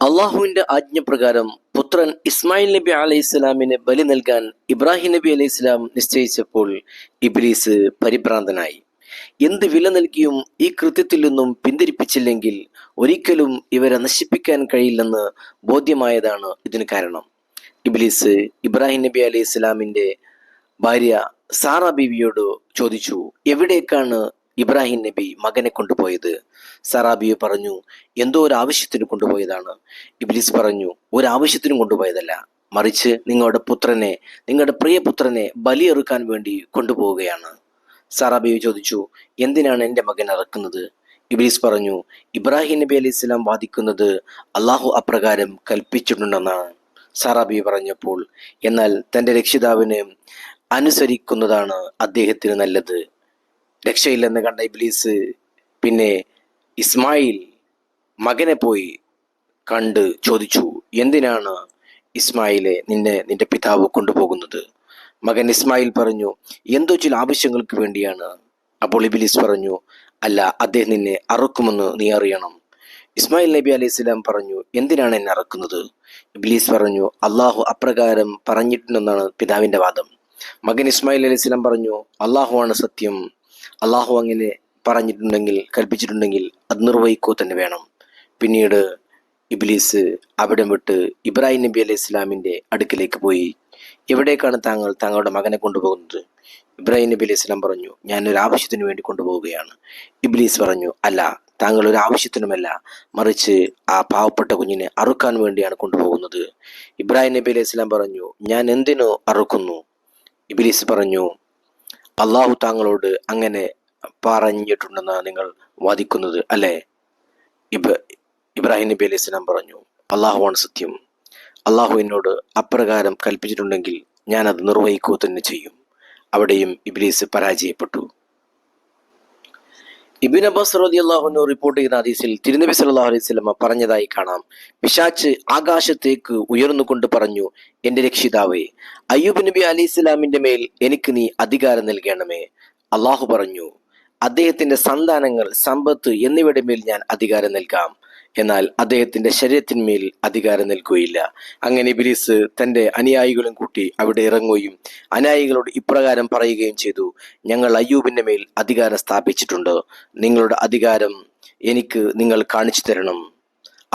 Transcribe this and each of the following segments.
അള്ളാഹുവിന്റെ ആജ്ഞപ്രകാരം പുത്രൻ ഇസ്മായിൽ നബി അലൈഹി ഇസ്ലാമിന് ബലി നൽകാൻ ഇബ്രാഹിം നബി അലൈഹി ഇസ്ലാം നിശ്ചയിച്ചപ്പോൾ ഇബ്ലീസ് പരിഭ്രാന്തനായി. എന്ത് വില നൽകിയും ഈ കൃത്യത്തിൽ നിന്നും പിന്തിരിപ്പിച്ചില്ലെങ്കിൽ ഒരിക്കലും ഇവരെ നശിപ്പിക്കാൻ കഴിയില്ലെന്ന് ബോധ്യമായതാണ് ഇതിന് കാരണം. ഇബ്ലീസ് ഇബ്രാഹിം നബി അലൈഹി ഇസ്ലാമിന്റെ ഭാര്യ സാറ ബീവിയോട് ചോദിച്ചു എവിടേക്കാണ് ഇബ്രാഹിം നബി മകനെ കൊണ്ടുപോയത്. സറാബിയെ പറഞ്ഞു എന്തോ ഒരു ആവശ്യത്തിന് കൊണ്ടുപോയതാണ്. ഇബ്ലിസ് പറഞ്ഞു ഒരു ആവശ്യത്തിനും കൊണ്ടുപോയതല്ല. മറിച്ച് നിങ്ങളുടെ പുത്രനെ നിങ്ങളുടെ പ്രിയപുത്രനെ ബലിയെറുക്കാൻ വേണ്ടി കൊണ്ടുപോവുകയാണ്. സറാബിയു ചോദിച്ചു എന്തിനാണ് എന്റെ മകൻ ഇറക്കുന്നത് ഇബ്ലീസ് പറഞ്ഞു ഇബ്രാഹിം നബി അലൈഹി സ്വലാം വാദിക്കുന്നത് അള്ളാഹു അപ്രകാരം കൽപ്പിച്ചിട്ടുണ്ടെന്നാണ് സറാബി പറഞ്ഞപ്പോൾ എന്നാൽ തന്റെ രക്ഷിതാവിനെ അനുസരിക്കുന്നതാണ് അദ്ദേഹത്തിന് നല്ലത്. രക്ഷയില്ലെന്ന് കണ്ട ഇബ്ലീസ് പിന്നെ ഇസ്മായിൽ മകനെ പോയി കണ്ട് ചോദിച്ചു എന്തിനാണ് ഇസ്മായിലെ നിന്നെ നിന്റെ പിതാവ് കൊണ്ടുപോകുന്നത്? മകൻ ഇസ്മായിൽ പറഞ്ഞു എന്തോ ചില ആവശ്യങ്ങൾക്ക് വേണ്ടിയാണ്. അപ്പോൾ ഇബിലിസ് പറഞ്ഞു അല്ല അദ്ദേഹം നിന്നെ അറുക്കുമെന്ന് നീ അറിയണം. ഇസ്മായിൽ നബി അലൈഹി സ്വലാം പറഞ്ഞു എന്തിനാണ് എന്നെ അറക്കുന്നത്? ഇബ്ലീസ് പറഞ്ഞു അള്ളാഹു അപ്രകാരം പറഞ്ഞിട്ടുണ്ടെന്നാണ് പിതാവിന്റെ വാദം. മകൻ ഇസ്മായിൽ അലൈഹി സ്വലാം പറഞ്ഞു അള്ളാഹുവാണ് സത്യം. അള്ളാഹു അങ്ങനെ പറഞ്ഞിട്ടുണ്ടെങ്കിൽ കൽപ്പിച്ചിട്ടുണ്ടെങ്കിൽ അത് നിർവഹിക്കോ തന്നെ വേണം. പിന്നീട് ഇബ്ലീസ് അവിടം വിട്ട് ഇബ്രാഹിം നബി അലൈഹി ഇസ്ലാമിന്റെ അടുക്കിലേക്ക് പോയി. എവിടേക്കാണ് താങ്കൾ താങ്കളുടെ മകനെ കൊണ്ടുപോകുന്നത്? ഇബ്രാഹിം നബി അലൈഹി സ്വലാം പറഞ്ഞു ഞാൻ ഒരു ആവശ്യത്തിന് വേണ്ടി കൊണ്ടുപോവുകയാണ്. ഇബ്ലീസ് പറഞ്ഞു അല്ല താങ്കൾ ഒരു ആവശ്യത്തിനുമല്ല. മറിച്ച് ആ പാവപ്പെട്ട കുഞ്ഞിനെ അറുക്കാൻ വേണ്ടിയാണ് കൊണ്ടുപോകുന്നത്. ഇബ്രാഹിം നബി അലൈഹി സ്വലാം പറഞ്ഞു ഞാൻ എന്തിനു അറുക്കുന്നു? ഇബ്ലീസ് പറഞ്ഞു അള്ളാഹു താങ്കളോട് അങ്ങനെ പറഞ്ഞിട്ടുണ്ടെന്നാണ് നിങ്ങൾ വാദിക്കുന്നത് അല്ലേ? ഇബ് ഇബ്രാഹിം നബി അലൈഹി സ്വലാം പറഞ്ഞു അള്ളാഹുവാണ് സത്യം. അള്ളാഹു എന്നോട് അപ്രകാരം കൽപ്പിച്ചിട്ടുണ്ടെങ്കിൽ ഞാൻ അത് നിർവഹിക്കുക തന്നെ ചെയ്യും. അവിടെയും ഇബ്ലീസ് പരാജയപ്പെട്ടു. ഇബിൻ അബ്ബാസ് റതി അള്ളാഹുനു റിപ്പോർട്ട് ചെയ്യുന്ന ഹദീസിൽ തിരുനബി സല്ലല്ലാഹു അലൈഹി സ്വലമ പറഞ്ഞതായി കാണാം. പിശാച്ച് ആകാശത്തേക്ക് ഉയർന്നുകൊണ്ട് പറഞ്ഞു എന്റെ രക്ഷിതാവേ അയ്യൂബ് നബി അലി ഇസ്ലാമിന്റെ മേൽ എനിക്ക് നീ അധികാരം നൽകണമേ. അള്ളാഹു പറഞ്ഞു അദ്ദേഹത്തിന്റെ സന്താനങ്ങൾ സമ്പത്ത് എന്നിവയുടെ മേൽ ഞാൻ അധികാരം നൽകാം. എന്നാൽ അദ്ദേഹത്തിന്റെ ശരീരത്തിന്മേൽ അധികാരം നൽകുകയില്ല അങ്ങനെ ബിലീസ് തന്റെ അനുയായികളും കൂട്ടി അവിടെ ഇറങ്ങുകയും അനുയായികളോട് ഇപ്രകാരം പറയുകയും ചെയ്തു ഞങ്ങൾ അയ്യൂബിന്റെ മേൽ അധികാരം സ്ഥാപിച്ചിട്ടുണ്ട്. നിങ്ങളുടെ അധികാരം എനിക്ക് നിങ്ങൾ കാണിച്ചു തരണം.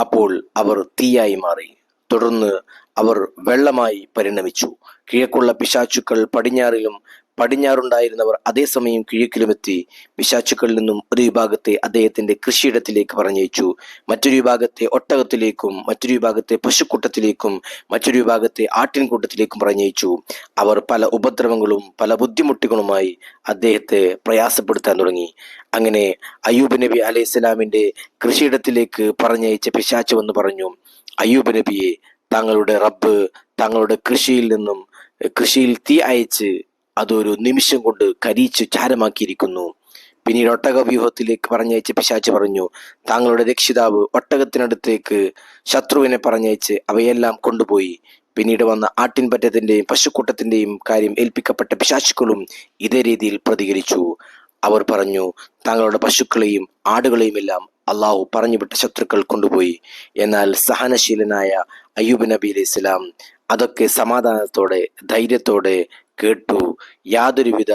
അപ്പോൾ അവർ തീയായി മാറി. തുടർന്ന് അവർ വെള്ളമായി പരിണമിച്ചു. കിഴക്കുള്ള പിശാച്ചുക്കൾ പടിഞ്ഞാറിലും പടിഞ്ഞാറുണ്ടായിരുന്നവർ അതേസമയം കിഴക്കിലുമെത്തി പിശാച്ചുക്കളിൽ നിന്നും ഒരു വിഭാഗത്തെ അദ്ദേഹത്തിന്റെ കൃഷിയിടത്തിലേക്ക് പറഞ്ഞയച്ചു. മറ്റൊരു വിഭാഗത്തെ ഒട്ടകത്തിലേക്കും മറ്റൊരു വിഭാഗത്തെ പശുക്കൂട്ടത്തിലേക്കും മറ്റൊരു വിഭാഗത്തെ ആട്ടിൻകൂട്ടത്തിലേക്കും പറഞ്ഞയച്ചു. അവർ പല ഉപദ്രവങ്ങളും പല ബുദ്ധിമുട്ടുകളുമായി അദ്ദേഹത്തെ പ്രയാസപ്പെടുത്താൻ തുടങ്ങി. അങ്ങനെ അയ്യൂബ് നബി അലൈഹി സ്വലാമിന്റെ കൃഷിയിടത്തിലേക്ക് പറഞ്ഞയച്ച പിശാച്ചു എന്ന് പറഞ്ഞു അയ്യൂബ് നബിയെ തങ്ങളുടെ റബ്ബ് തങ്ങളുടെ കൃഷിയിൽ നിന്നും കൃഷിയിൽ തീ അയച്ച് അതൊരു നിമിഷം കൊണ്ട് കരിച്ചു ചാരമാക്കിയിരിക്കുന്നു. പിന്നീട് ഒട്ടക വ്യൂഹത്തിലേക്ക് പറഞ്ഞയച്ച് പിശാച്ച് പറഞ്ഞു താങ്കളുടെ രക്ഷിതാവ് ഒട്ടകത്തിനടുത്തേക്ക് ശത്രുവിനെ പറഞ്ഞയച്ച് അവയെല്ലാം കൊണ്ടുപോയി. പിന്നീട് വന്ന ആട്ടിൻപറ്റത്തിന്റെയും പശുക്കൂട്ടത്തിന്റെയും കാര്യം ഏൽപ്പിക്കപ്പെട്ട പിശാച്ചുക്കളും ഇതേ രീതിയിൽ പ്രതികരിച്ചു. അവർ പറഞ്ഞു താങ്കളുടെ പശുക്കളെയും ആടുകളെയും എല്ലാം അള്ളാഹു പറഞ്ഞുവിട്ട ശത്രുക്കൾ കൊണ്ടുപോയി. എന്നാൽ സഹനശീലനായ അയ്യൂബ് നബി അലൈഹി ഇസ്ലാം അതൊക്കെ സമാധാനത്തോടെ ധൈര്യത്തോടെ കേട്ടു. യാതൊരുവിധ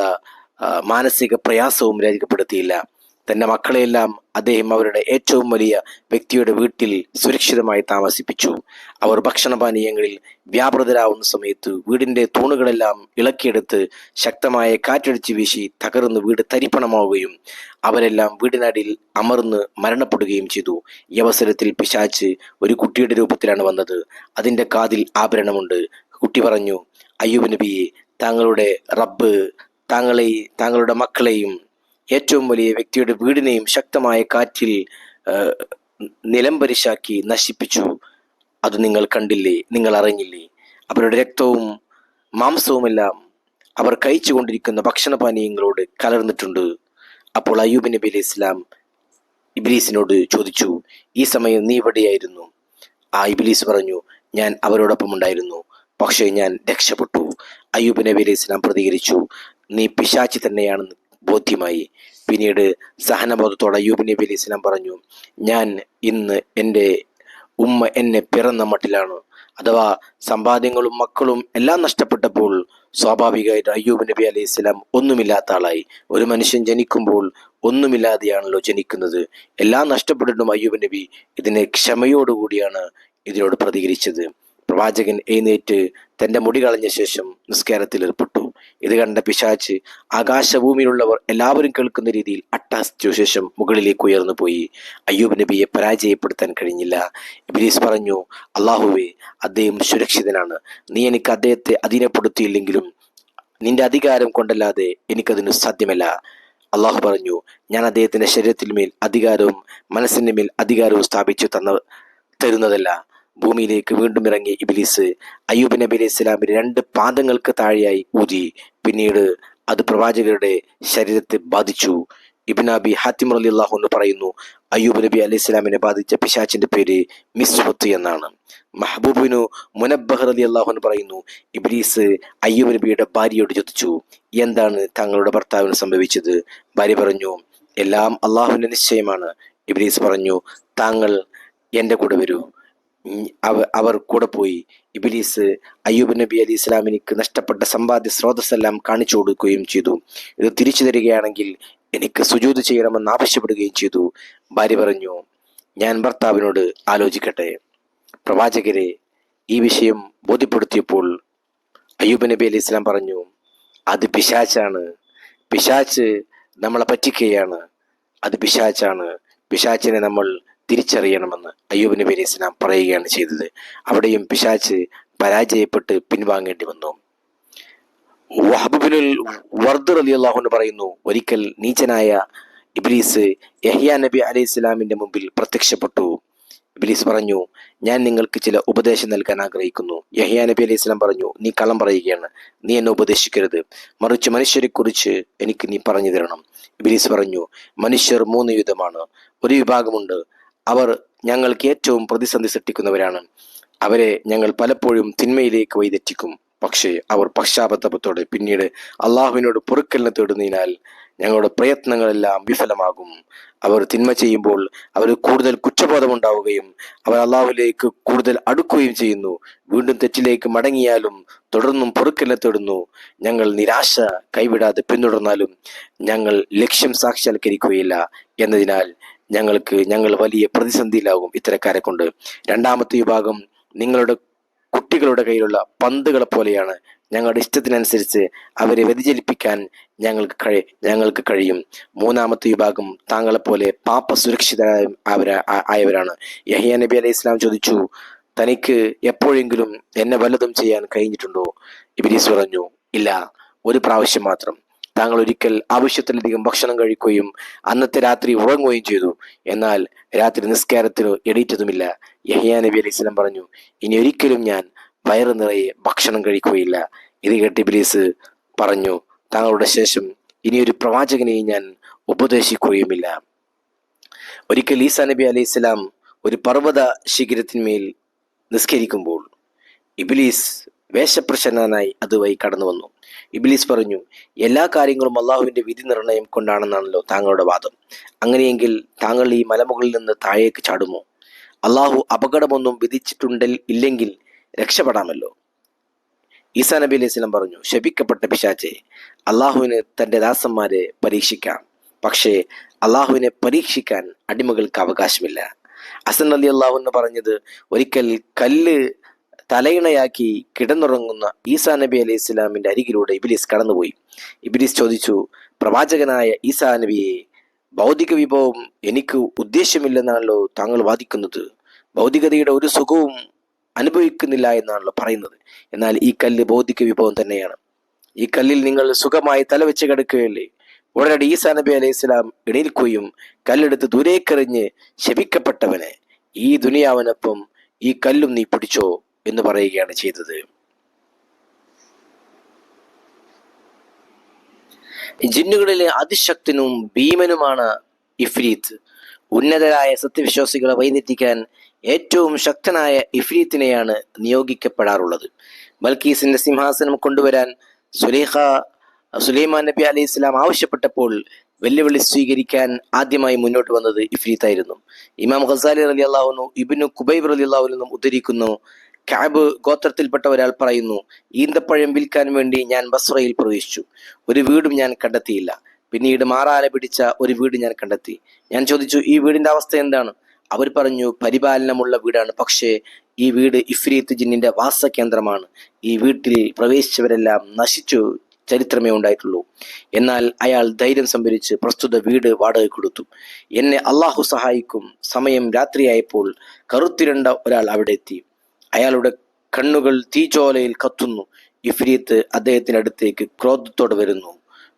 മാനസിക പ്രയാസവും രേഖപ്പെടുത്തിയില്ല. തന്റെ മക്കളെയെല്ലാം അദ്ദേഹം അവരുടെ ഏറ്റവും വലിയ വ്യക്തിയുടെ വീട്ടിൽ സുരക്ഷിതമായി താമസിപ്പിച്ചു. അവർ ഭക്ഷണപാനീയങ്ങളിൽ വ്യാപൃതരാവുന്ന സമയത്ത് വീടിന്റെ തൂണുകളെല്ലാം ഇളക്കിയെടുത്ത് ശക്തമായ കാറ്റടിച്ച് വീശി തകർന്ന് വീട് തരിപ്പണമാവുകയും അവരെല്ലാം വീടിനടിയിൽ അമർന്ന് മരണപ്പെടുകയും ചെയ്തു. ഈ അവസരത്തിൽ പിശാച്ച് ഒരു കുട്ടിയുടെ രൂപത്തിലാണ് വന്നത്. അതിന്റെ കാതിൽ ആഭരണമുണ്ട്. കുട്ടി പറഞ്ഞു അയ്യൂബ് നബിയെ താങ്കളുടെ റബ്ബ് താങ്കളെ താങ്കളുടെ മക്കളെയും ഏറ്റവും വലിയ വ്യക്തിയുടെ വീടിനെയും ശക്തമായ കാറ്റിൽ നിലംപരിശാക്കി നശിപ്പിച്ചു. അത് നിങ്ങൾ കണ്ടില്ലേ? നിങ്ങൾ അറിഞ്ഞില്ലേ? അവരുടെ രക്തവും മാംസവുമെല്ലാം അവർ കഴിച്ചുകൊണ്ടിരിക്കുന്ന ഭക്ഷണപാനീയങ്ങളോട് കലർന്നിട്ടുണ്ട്. അപ്പോൾ അയ്യൂബ് നബി അലൈഹി ഇസ്ലാം ഇബ്ലീസിനോട് ചോദിച്ചു ഈ സമയം നീ എവിടെയായിരുന്നു? ആ ഇബ്ലീസ് പറഞ്ഞു ഞാൻ അവരോടൊപ്പം ഉണ്ടായിരുന്നു. പക്ഷേ ഞാൻ രക്ഷപ്പെട്ടു. അയ്യൂബ് നബി അലൈഹി ഇസ്ലാം പ്രതികരിച്ചു. നീ പിശാച്ചി തന്നെയാണെന്ന് ബോധ്യമായി. പിന്നീട് സഹനബോധത്തോടെ അയ്യൂബ് നബി അലൈഹി ഇസ്ലാം പറഞ്ഞു ഞാൻ ഇന്ന് എന്റെ ഉമ്മ എന്നെ പിറന്ന മട്ടിലാണ്. അഥവാ സമ്പാദ്യങ്ങളും മക്കളും എല്ലാം നഷ്ടപ്പെട്ടപ്പോൾ സ്വാഭാവികമായിട്ട് അയ്യൂബ് നബി അലൈഹി സ്വലാം ഒന്നുമില്ലാത്ത ആളായി. ഒരു മനുഷ്യൻ ജനിക്കുമ്പോൾ ഒന്നുമില്ലാതെയാണല്ലോ ജനിക്കുന്നത്. എല്ലാം നഷ്ടപ്പെട്ടിട്ടും അയ്യൂബ് നബി ഇതിനെ ക്ഷമയോടുകൂടിയാണ് ഇതിനോട് പ്രതികരിച്ചത്. പ്രവാചകൻ എഴുന്നേറ്റ് തന്റെ മുടി കളഞ്ഞ ശേഷം നിസ്കാരത്തിൽ ഏർപ്പെട്ടു. ഇത് കണ്ട പിശാച്ച് ആകാശഭൂമിയിലുള്ളവർ എല്ലാവരും കേൾക്കുന്ന രീതിയിൽ അട്ടാസിച്ച ശേഷം മുകളിലേക്ക് ഉയർന്നു പോയി. അയ്യൂബ് നബിയെ പരാജയപ്പെടുത്താൻ കഴിഞ്ഞില്ല. ഇബ്ലീസ് പറഞ്ഞു അള്ളാഹുവേ അദ്ദേഹം സുരക്ഷിതനാണ്. നീ എനിക്ക് അദ്ദേഹത്തെ അധീനപ്പെടുത്തിയില്ലെങ്കിലും നിന്റെ അധികാരം കൊണ്ടല്ലാതെ എനിക്കതിന് സാധ്യമല്ല. അള്ളാഹു പറഞ്ഞു ഞാൻ അദ്ദേഹത്തിന്റെ ശരീരത്തിന് മേൽ അധികാരവും മനസ്സിന്റെ മേൽ അധികാരവും സ്ഥാപിച്ചു തന്ന തരുന്നതല്ല. ഭൂമിയിലേക്ക് വീണ്ടും ഇറങ്ങി ഇബിലിസ് അയ്യൂബ് നബി അലൈഹി ഇസ്ലാമിന് രണ്ട് പാദങ്ങൾക്ക് താഴെയായി ഊതി. പിന്നീട് അത് പ്രവാചകരുടെ ശരീരത്തെ ബാധിച്ചു. ഇബിൻ അബി ഹാത്തിം അലി അള്ളാഹു എന്ന് പറയുന്നു അയ്യൂബ് നബി അലൈഹി ഇസ്ലാമിനെ ബാധിച്ച പിശാച്ചിന്റെ പേര് മിസ്വത്ത് എന്നാണ്. മഹബൂബിനു മുനബ്ബഹർ അലി അള്ളാഹു എന്ന് പറയുന്നു ഇബ്ലീസ് അയ്യൂബ് നബിയുടെ ഭാര്യയോട് ചോദിച്ചു എന്താണ് തങ്ങളുടെ ഭർത്താവിന് സംഭവിച്ചത്? ഭാര്യ പറഞ്ഞു എല്ലാം അള്ളാഹുവിന്റെ നിശ്ചയമാണ്. ഇബ്ലീസ് പറഞ്ഞു താങ്കൾ എന്റെ കൂടെ വരൂ. അവർ കൂടെ പോയി. ഇബിലീസ് അയ്യൂബ് നബി അലി ഇസ്ലാമിനിക്ക് നഷ്ടപ്പെട്ട സമ്പാദ്യ സ്രോതസ്സെല്ലാം കാണിച്ചു കൊടുക്കുകയും ചെയ്തു. ഇത് തിരിച്ചു തരികയാണെങ്കിൽ എനിക്ക് സുജൂത് ചെയ്യണമെന്ന് ആവശ്യപ്പെടുകയും ചെയ്തു. ഭാര്യ പറഞ്ഞു ഞാൻ ഭർത്താവിനോട് ആലോചിക്കട്ടെ. പ്രവാചകരെ ഈ വിഷയം ബോധ്യപ്പെടുത്തിയപ്പോൾ അയ്യൂബ് നബി അലി ഇസ്ലാം പറഞ്ഞു അത് പിശാച്ചാണ്. പിശാച്ച് നമ്മളെ പറ്റിക്കുകയാണ്. അത് പിശാച്ചാണ്. പിശാച്ചിനെ നമ്മൾ തിരിച്ചറിയണമെന്ന് അയ്യൂബ് നബി അലൈഹി ഇസ്ലാം പറയുകയാണ് ചെയ്തത്. അവിടെയും പിശാച്ച് പരാജയപ്പെട്ട് പിൻവാങ്ങേണ്ടി വന്നു. വഹബുബിനുൽ വർദ് അലി അള്ളാഹുന്ന് പറയുന്നു ഒരിക്കൽ നീചനായ ഇബ്ലീസ് യഹിയ നബി അലൈഹി ഇസ്ലാമിന്റെ മുമ്പിൽ പ്രത്യക്ഷപ്പെട്ടു. ഇബ്ലീസ് പറഞ്ഞു ഞാൻ നിങ്ങൾക്ക് ചില ഉപദേശം നൽകാൻ ആഗ്രഹിക്കുന്നു. യഹിയ നബി അലൈഹി ഇസ്ലാം പറഞ്ഞു നീ കള്ളം പറയുകയാണ്. നീ എന്നെ ഉപദേശിക്കരുത്. മറിച്ച് മനുഷ്യരെ കുറിച്ച് എനിക്ക് നീ പറഞ്ഞു തരണം. ഇബ്ലീസ് പറഞ്ഞു മനുഷ്യർ മൂന്ന് യുദ്ധമാണ്. ഒരു വിഭാഗമുണ്ട്. അവർ ഞങ്ങൾക്ക് ഏറ്റവും പ്രതിസന്ധി സൃഷ്ടിക്കുന്നവരാണ്. അവരെ ഞങ്ങൾ പലപ്പോഴും തിന്മയിലേക്ക് വൈതെറ്റിക്കും പക്ഷേ അവർ പശ്ചാത്തലത്തോടെ പിന്നീട് അള്ളാഹുവിനോട് പൊറുക്കലിനെ തേടുന്നതിനാൽ ഞങ്ങളുടെ പ്രയത്നങ്ങളെല്ലാം വിഫലമാകും. അവർ തിന്മ ചെയ്യുമ്പോൾ അവർ കൂടുതൽ കുറ്റബോധമുണ്ടാവുകയും അവർ അള്ളാഹുലേക്ക് കൂടുതൽ അടുക്കുകയും ചെയ്യുന്നു. വീണ്ടും തെറ്റിലേക്ക് മടങ്ങിയാലും തുടർന്നും പൊറുക്കലിനെ തേടുന്നു. ഞങ്ങൾ നിരാശ കൈവിടാതെ പിന്തുടർന്നാലും ഞങ്ങൾ ലക്ഷ്യം സാക്ഷാത്കരിക്കുകയില്ല എന്നതിനാൽ ഞങ്ങൾക്ക് ഞങ്ങൾ വലിയ പ്രതിസന്ധിയിലാകും ഇത്തരക്കാരെ കൊണ്ട്. രണ്ടാമത്തെ വിഭാഗം നിങ്ങളുടെ കുട്ടികളുടെ കയ്യിലുള്ള പന്തുകളെ പോലെയാണ്. ഞങ്ങളുടെ ഇഷ്ടത്തിനനുസരിച്ച് അവരെ വ്യതിചലിപ്പിക്കാൻ ഞങ്ങൾക്ക് കഴി ഞങ്ങൾക്ക് കഴിയും. മൂന്നാമത്തെ വിഭാഗം താങ്കളെപ്പോലെ പാപ്പ സുരക്ഷിതരായ അവര ആയവരാണ്. യഹിയ നബി അലൈഹി ഇസ്ലാം ചോദിച്ചു തനിക്ക് എപ്പോഴെങ്കിലും എന്നെ വല്ലതും ചെയ്യാൻ കഴിഞ്ഞിട്ടുണ്ടോ? ഇബിലീസ് പറഞ്ഞു ഇല്ല ഒരു പ്രാവശ്യം മാത്രം. താങ്കൾ ഒരിക്കൽ ആവശ്യത്തിലധികം ഭക്ഷണം കഴിക്കുകയും അന്നത്തെ രാത്രി ഉറങ്ങുകയും ചെയ്തു. എന്നാൽ രാത്രി നിസ്കാരത്തിനോ എണീറ്റതുമില്ല. യഹിയാ നബി അലൈഹി സ്വലം പറഞ്ഞു ഇനി ഒരിക്കലും ഞാൻ വയറ് നിറയെ ഭക്ഷണം കഴിക്കുകയില്ല. ഇത് കേട്ട് ഇബ്ലീസ് പറഞ്ഞു താങ്കളുടെ ശേഷം ഇനി ഒരു പ്രവാചകനെയും ഞാൻ ഉപദേശിക്കുകയുമില്ല. ഒരിക്കൽ ഈസാ നബി അലൈഹി സ്വലാം ഒരു പർവത ശിഖരത്തിന്മേൽ നിസ്കരിക്കുമ്പോൾ ഇബിലീസ് വേഷപ്രസന്നനായി അതുവഴി കടന്നു വന്നു. ഇബിലിസ് പറഞ്ഞു എല്ലാ കാര്യങ്ങളും അള്ളാഹുവിന്റെ വിധി നിർണയം കൊണ്ടാണെന്നാണല്ലോ താങ്കളുടെ വാദം. അങ്ങനെയെങ്കിൽ താങ്കൾ ഈ മലമുകളിൽ നിന്ന് താഴേക്ക് ചാടുമോ? അള്ളാഹു അപകടമൊന്നും വിധിച്ചിട്ടുണ്ടിൽ ഇല്ലെങ്കിൽ രക്ഷപ്പെടാമല്ലോ. ഈസാ നബി അലൈഹി സ്വലം പറഞ്ഞു ശപിക്കപ്പെട്ട പിശാച്ചെ അള്ളാഹുവിന് തന്റെ ദാസന്മാരെ പരീക്ഷിക്കാം. പക്ഷേ അള്ളാഹുവിനെ പരീക്ഷിക്കാൻ അടിമകൾക്ക് അവകാശമില്ല. അസൻ അലി അള്ളാഹു എന്ന് പറഞ്ഞത് ഒരിക്കൽ കല്ല് തലയിണയാക്കി കിടന്നുറങ്ങുന്ന ഈസാ നബി അലൈഹി ഇസ്ലാമിന്റെ അരികിലൂടെ ഇബിലിസ് കടന്നുപോയി. ഇബിലിസ് ചോദിച്ചു പ്രവാചകനായ ഈസാ നബിയെ ഭൗതിക വിഭവം എനിക്ക് ഉദ്ദേശ്യമില്ലെന്നാണല്ലോ താങ്കൾ വാദിക്കുന്നത്? ഭൗതികതയുടെ ഒരു സുഖവും അനുഭവിക്കുന്നില്ല എന്നാണല്ലോ പറയുന്നത്. എന്നാൽ ഈ കല്ല് ഭൗതിക വിഭവം തന്നെയാണ്. ഈ കല്ലിൽ നിങ്ങൾ സുഖമായി തലവെച്ച് കിടക്കുകയല്ലേ? ഉടനടി ഈസാ നബി അലൈഹി സ്വലാം എണീൽക്കുകയും കല്ലെടുത്ത് ദൂരേക്കെറിഞ്ഞ് ശപിക്കപ്പെട്ടവനെ ഈ ദുനിയാവനൊപ്പം ഈ കല്ലും നീ പിടിച്ചോ? എന്ന് പറയുകയാണ് ചെയ്തത്. ജിന്നുകളിലെ അതിശക്തനും ഭീമനുമാണ് ഇഫ്രീത്ത്. ഉന്നതരായ സത്യവിശ്വാസികളെ വഴിതെറ്റിക്കാൻ ഏറ്റവും ശക്തനായ ഇഫ്രീത്തിനെയാണ് നിയോഗിക്കപ്പെടാറുള്ളത്. ബൽക്കീസിന്റെ സിംഹാസനം കൊണ്ടുവരാൻ സുലേഖ സുലൈമാൻ നബി അലൈഹി ഇസ്ലാം ആവശ്യപ്പെട്ടപ്പോൾ വെല്ലുവിളി സ്വീകരിക്കാൻ ആദ്യമായി മുന്നോട്ട് വന്നത് ഇഫ്രീത്തായിരുന്നു. ഇമാം ഖസാലി റലി അള്ളാഹുനു ഇബിനു കുബൈബ് റലി അള്ളാഹുനും ഉദ്ധരിക്കുന്നു കാബ് ഗോത്രത്തിൽപ്പെട്ട ഒരാൾ പറയുന്നു ഈന്തപ്പഴം വിൽക്കാൻ വേണ്ടി ഞാൻ ബസ്രയിൽ പ്രവേശിച്ചു. ഒരു വീടും ഞാൻ കണ്ടെത്തിയില്ല. പിന്നീട് മാറാല പിടിച്ച ഒരു വീട് ഞാൻ കണ്ടെത്തി. ഞാൻ ചോദിച്ചു ഈ വീടിന്റെ അവസ്ഥ എന്താണ്? അവർ പറഞ്ഞു പരിപാലനമുള്ള വീടാണ്. പക്ഷേ ഈ വീട് ഇഫ്രീത്ത് ജിന്നിന്റെ വാസകേന്ദ്രമാണ്. ഈ വീട്ടിൽ പ്രവേശിച്ചവരെല്ലാം നശിച്ചു ചരിത്രമേ ഉണ്ടായിട്ടുള്ളൂ. എന്നാൽ അയാൾ ധൈര്യം സംഭരിച്ച് പ്രസ്തുത വീട് വാടക കൊടുത്തു. എന്നെ അള്ളാഹു സഹായിക്കും. സമയം രാത്രിയായപ്പോൾ കറുത്തിരണ്ട ഒരാൾ അവിടെ എത്തി. അയാളുടെ കണ്ണുകൾ തീജോലയിൽ കത്തുന്നു. ഇഫ്രീത്ത് അദ്ദേഹത്തിനടുത്തേക്ക് ക്രോധത്തോടെ വരുന്നു.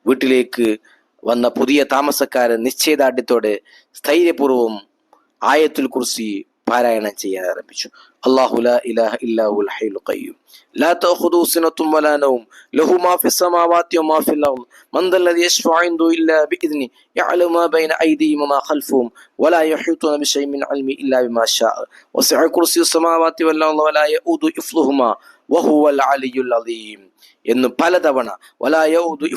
വീട്ടിലേക്ക് വന്ന പുതിയ താമസക്കാരൻ നിശ്ചയദാർഢ്യത്തോടെ സ്ഥൈര്യപൂർവം ആയത്തുൽ കുർസി പാരായണം ചെയ്യാൻ ആരംഭിച്ചു അള്ളാഹു ലാ ഇലാഹ ഇല്ലാഹു ഹയ്യുൽ ഖയ്യൂം ലാ തഖുദു സിനത്തും വലാ നൗം ലഹു മാ ഫിസ് സമാവാതി വമാ ഫിൽ അർദ് മൻ ദൽ ലദി യശ്ഫഉ ഇൻദു ഇല്ലാ ബിഇذനി യഅലമു മാ ബൈന ഐദിഹിം വമാ ഖൽഫഹും വലാ യുഹീതുന ബിശൈഇൻ മിൻ ഇൽമി ഇല്ലാ ബിമാ ശാഅ വസഇ കുർസിയു സമാവാതി വൽ അർദ് വലാ യഊദു ഇഫ്ലുഹുമാ വഹുവൽ അലിയുൽ എന്ന് പലതവണ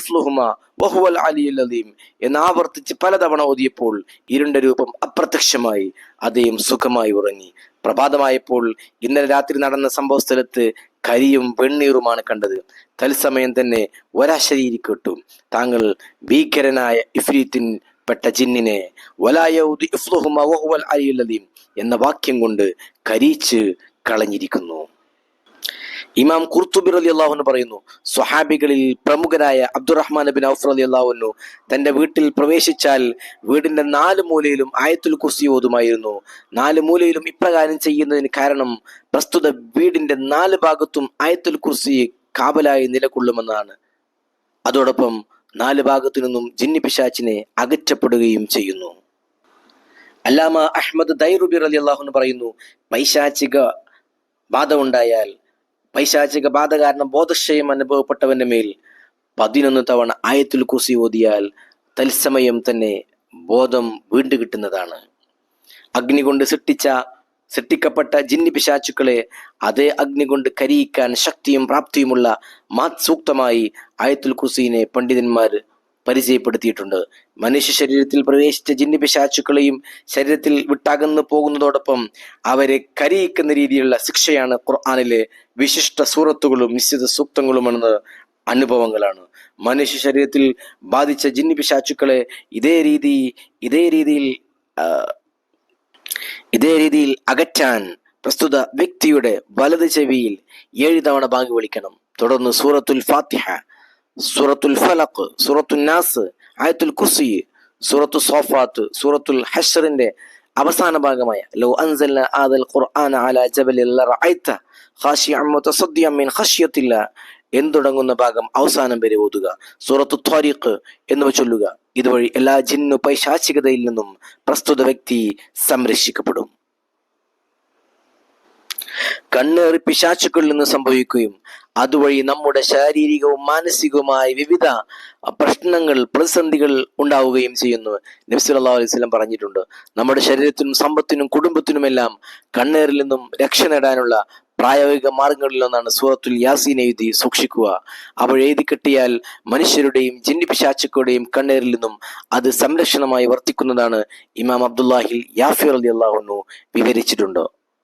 ഇഫ്ലുഹുമ വഹുവൽ അലിയുൽ എന്ന് ആവർത്തിച്ച് പലതവണ ഓതിയപ്പോൾ ഇരുണ്ട രൂപം അപ്രത്യക്ഷമായി അദ്ദേഹം സുഖമായി ഉറങ്ങി. പ്രഭാതമായപ്പോൾ ഇന്നലെ രാത്രി നടന്ന സംഭവ സ്ഥലത്ത് കരിയും വെണ്ണീറുമാണ് കണ്ടത്. തത്സമയം തന്നെ ഒരാശരീരി കേട്ടു. താങ്കൾ ഭീകരനായ ഇഫ്രീത്തിൻ പെട്ട ജിന്നിനെ വലായൗദു ഇഫ്ലുഹുമ വഹുവൽ അലിയുൽ എന്ന വാക്യം കൊണ്ട് കരീച്ച് കളഞ്ഞിരിക്കുന്നു. ഇമാം കുർത്തുബി അലി അള്ളാഹുന്ന് പറയുന്നു സ്വഹാബികളിൽ പ്രമുഖനായ അബ്ദുറഹ്മാൻ ബിൻ ഔഫ് അലി അള്ളാഹുനു തന്റെ വീട്ടിൽ പ്രവേശിച്ചാൽ വീടിന്റെ നാല് മൂലയിലും ആയത്തുൽ കുർസി ഓതുമായിരുന്നു. നാല് മൂലയിലും ഇപ്രകാരം ചെയ്യുന്നതിന് കാരണം പ്രസ്തുത വീടിന്റെ നാല് ഭാഗത്തും ആയത്തുൽ കുർസി കാബലായി നിലകൊള്ളുമെന്നാണ്. അതോടൊപ്പം നാല് ഭാഗത്തു നിന്നും ജിന്നി പിശാച്ചിനെ അകറ്റപ്പെടുകയും ചെയ്യുന്നു. അല്ലാമ അഹമ്മദ് ദൈറുബി അലി അള്ളാഹുന് പറയുന്നു പൈശാചിക ബാധ ഉണ്ടായാൽ പൈശാചിക ബാധ കാരണം ബോധക്ഷയം അനുഭവപ്പെട്ടവന്റെ മേൽ പതിനൊന്ന് തവണ ആയത്തിൽ കുസി ഓതിയാൽ തത്സമയം തന്നെ ബോധം വീണ്ടു കിട്ടുന്നതാണ്. അഗ്നി കൊണ്ട് സൃഷ്ടിച്ച സൃഷ്ടിക്കപ്പെട്ട ജിന്നി പിശാച്ചുക്കളെ അതേ അഗ്നി കൊണ്ട് കരിയിക്കാൻ ശക്തിയും പ്രാപ്തിയുമുള്ള മാത് സൂക്തമായി ആയത്തുൽ കുസീനെ പണ്ഡിതന്മാർ പരിചയപ്പെടുത്തിയിട്ടുണ്ട്. മനുഷ്യ ശരീരത്തിൽ പ്രവേശിച്ച ജിന്നി പിശാച്ചുക്കളെയും ശരീരത്തിൽ വിട്ടകന്നു പോകുന്നതോടൊപ്പം അവരെ കരിയിക്കുന്ന രീതിയിലുള്ള ശിക്ഷയാണ് ഖുർആാനിലെ വിശിഷ്ട സൂറത്തുകളും നിശ്ചിത സൂക്തങ്ങളുമെന്നത് അനുഭവങ്ങളാണ്. മനുഷ്യ ശരീരത്തിൽ ബാധിച്ച ജിന്നി പിശാച്ചുക്കളെ ഇതേ രീതി ഇതേ രീതിയിൽ ഇതേ രീതിയിൽ അകറ്റാൻ പ്രസ്തുത വ്യക്തിയുടെ വലത് ചെവിയിൽ ഏഴ് തവണ ബാങ്ക് വിളിക്കണം തുടർന്ന് സൂറത്തുൽ ഫാത്തിഹ സൂറത്തുൽ ഫലഖ് സൂറത്തുൽ നാസ് ആയത്തുൽ കുർസി സൂറത്തു സോഫാത്ത് സൂറത്തുൽ ഹഷറിന്റെ അവസാന ഭാഗമായ ലോ അൻസൽന ആദൽ ഖുർആൻ അലാ ജബലിൽ ലറഅയ്ത ഖാശിഅൻ മുതസദ്ദിയൻ മിൻ ഖശ്യത്തില്ല എന്ന് തുടങ്ങുന്ന ഭാഗം അവസാനം വരെ ഓതുക. സൂറത്തു ത്വാരിഖ് എന്നിവ ചൊല്ലുക. ഇതുവഴി എല്ലാ ജിന്നു പൈശാചികതയിൽ നിന്നും പ്രസ്തുത വ്യക്തി സംരക്ഷിക്കപ്പെടും. കണ്ണേറി പിശാച്ചുക്കളിൽ നിന്ന് സംഭവിക്കുകയും അതുവഴി നമ്മുടെ ശാരീരികവും മാനസികവുമായ വിവിധ പ്രശ്നങ്ങൾ പ്രതിസന്ധികൾ ഉണ്ടാവുകയും ചെയ്യുന്നു. നബ്സുല്ലാ അലൈഹി സ്വലം പറഞ്ഞിട്ടുണ്ട് നമ്മുടെ ശരീരത്തിനും സമ്പത്തിനും കുടുംബത്തിനുമെല്ലാം കണ്ണേറിൽ നിന്നും രക്ഷ നേടാനുള്ള പ്രായോഗിക മാർഗങ്ങളിലൊന്നാണ് സൂറത്തുൽ യാസീൻ എഴുതി സൂക്ഷിക്കുക. അവൾ എഴുതി കിട്ടിയാൽ മനുഷ്യരുടെയും ജിന്നി പിശാച്ചുക്കളുടെയും കണ്ണേറിൽ നിന്നും അത് സംരക്ഷണമായി വർത്തിക്കുന്നതാണ് ഇമാം അബ്ദുല്ലാഹിൽ യാഫിർ അലി അള്ളാഹുനു വിവരിച്ചിട്ടുണ്ട്.